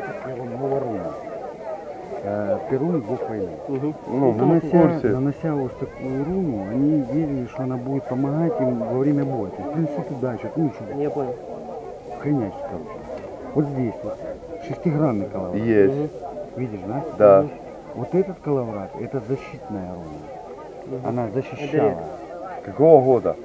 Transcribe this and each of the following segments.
Это говорю. Э, Перун бог войны. Угу. Ну, Нанося, нанося вот такую руну, они верили, что она будет помогать им во время боя. То есть принесет удачу, ну ничего, Я понял. хренячить, короче. Вот здесь вот шестигранный коловрат. Есть. Видишь, да? Да. Вот этот коловрат, это защитная руна. Она защищала Какого года?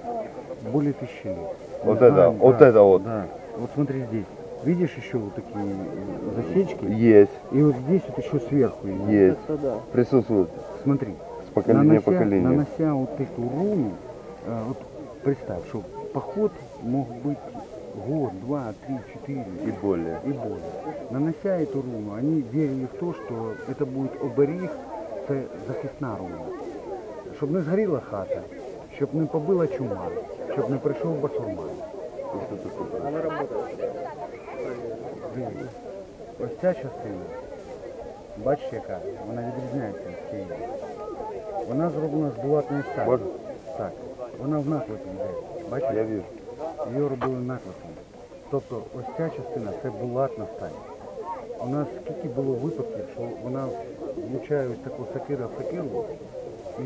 более тысячи лет. Вот Не это, знаю, вот да, это вот. Да. Вот смотри здесь. Видишь еще вот такие э, засечки? Есть. И вот здесь вот еще сверху. Есть. Это да. Присутствует. Смотри. С поколения нанося, в поколение. нанося вот эту руну, э, вот представь, что поход мог быть год, два, три, четыре И более. и более. Нанося эту руну, они верили в то, що це буде оберіг, це захисна руна. Щоб не згоріла хата, щоб не побила чума, щоб не прийшов басурман. Она работает. Ось ця частина, бачиш яка, вона відрізняється від цієї. Вона зроблена з булатної сталі. Можна? Так. Вона в накладі йде. Бачиш? Я вижу. Її робили накладом. Тобто ось ця частина це булатна сталь. У нас скільки було випадків, що вона влучає ось таку сакира в сакиру і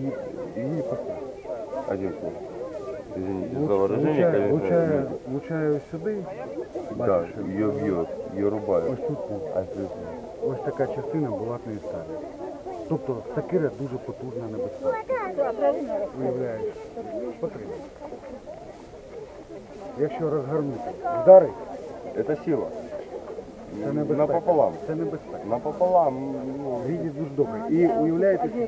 її поход. Один. Извините за выражение, конечно. влучає, влучає сюди, Да, бачиш, ее бьет, ее рубают. ось тут. ну, А здесь Ось така частина булатної сталі. Тобто сакира дуже потужна небезпека. Уявляєш, потрібно. Якщо розгорнути, вдарить, Это сила. це небезпека. Напополам. Це небезпека. Напополам. Ну, Видить дуже добре. І уявляєте, собі,